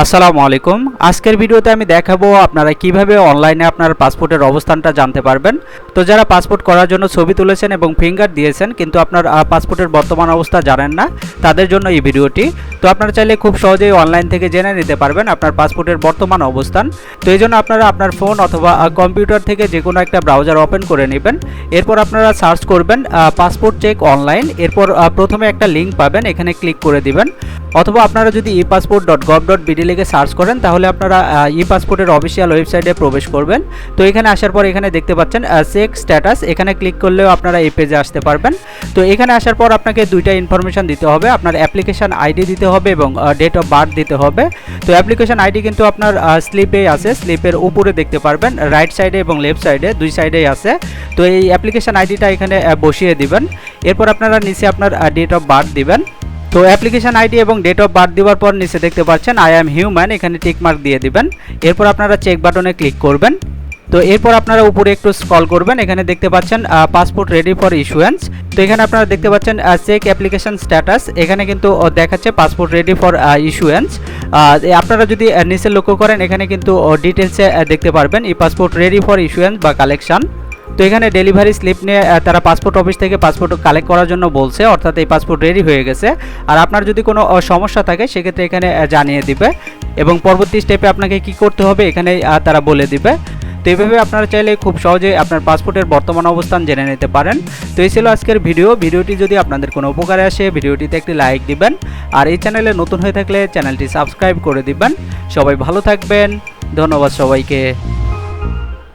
আসসালামু আলাইকুম। আজকের ভিডিওতে আমি দেখাবো আপনারা কীভাবে অনলাইনে আপনার পাসপোর্টের অবস্থানটা জানতে পারবেন। তো যারা পাসপোর্ট করার জন্য ছবি তুলেছেন এবং ফিঙ্গার দিয়েছেন, কিন্তু আপনার পাসপোর্টের বর্তমান অবস্থা জানেন না, তাদের জন্য এই ভিডিওটি। তো আপনারা চাইলে খুব সহজেই অনলাইন থেকে জেনে নিতে পারবেন আপনার পাসপোর্টের বর্তমান অবস্থান। তো এই জন্য আপনারা আপনার ফোন অথবা কম্পিউটার থেকে যে কোনো একটা ব্রাউজার ওপেন করে নেবেন। এরপর আপনারা সার্চ করবেন পাসপোর্ট চেক অনলাইন। এরপর প্রথমে একটা লিঙ্ক পাবেন, এখানে ক্লিক করে দিবেন। অথবা আপনারা যদি e passport dot gov dot B D লিখে সার্চ করেন, তাহলে আপনারা ই পাসপোর্টের অফিসিয়াল ওয়েবসাইটে প্রবেশ করবেন। তো এখানে আসার পর এখানে দেখতে পাচ্ছেন চেক স্ট্যাটাস এখানে ক্লিক করলেও আপনারা এই পেজে আসতে পারবেন। তো এখানে আসার পর আপনাকে দুইটা ইনফরমেশন দিতে হবে। আপনার অ্যাপ্লিকেশন আইডি দিতে হবে এবং ডেট অফ বার্থ দিতে হবে। তো অ্যাপ্লিকেশন আইডি কিন্তু আপনার স্লিপে আছে। স্লিপের উপরে দেখতে পারবেন রাইট সাইডে এবং লেফট সাইডে দুই সাইডেই আছে। তো এই অ্যাপ্লিকেশন আইডিটা এখানে বসিয়ে দিবেন। এরপর আপনারা নিচে আপনার ডেট অফ বার্থ দিবেন। তো অ্যাপ্লিকেশন আইডি এবং ডেট অফ বার্থ দেওয়ার পর নিচে দেখতে পাচ্ছেন আই অ্যাম হিউম্যান এখানে টিক মার্ক দিয়ে দিবেন। এরপর আপনারা চেক বাটনে ক্লিক করবেন। তো এরপর আপনারা উপরে একটু স্ক্রল করবেন, এখানে দেখতে পাচ্ছেন পাসপোর্ট রেডি ফর ইস্যুয়েন্স তো এখানে আপনারা দেখতে পাচ্ছেন চেক অ্যাপ্লিকেশন স্ট্যাটাস এখানে কিন্তু দেখাচ্ছে পাসপোর্ট রেডি ফর ইস্যুয়েন্স আপনারা যদি নিচে লক্ষ্য করেন, এখানে কিন্তু ডিটেলসে দেখতে পারবেন, এই পাসপোর্ট রেডি ফর ইস্যুয়েন্স বা কালেকশন তো এখানে ডেলিভারি স্লিপ নিয়ে তারা পাসপোর্ট অফিস থেকে পাসপোর্ট কালেক্ট করার জন্য বলছে, অর্থাৎ এই পাসপোর্ট রেডি হয়ে গেছে। আর আপনার যদি কোনো সমস্যা থাকে, সেক্ষেত্রে এখানে জানিয়ে দিবে। এবং পরবর্তী স্টেপে আপনাকে কি করতে হবে, এখানে তারা বলে দিবে। তো এইভাবে আপনারা চাইলে খুব সহজে আপনার পাসপোর্টের বর্তমান অবস্থান জেনে নিতে পারেন। তো এই ছিল আজকের ভিডিও ভিডিওটি যদি আপনাদের কোনো উপকারে আসে ভিডিওটিতে একটি লাইক দিবেন। আর এই চ্যানেলে নতুন হয়ে থাকলে চ্যানেলটি সাবস্ক্রাইব করে দিবেন। সবাই ভালো থাকবেন। ধন্যবাদ সবাইকে।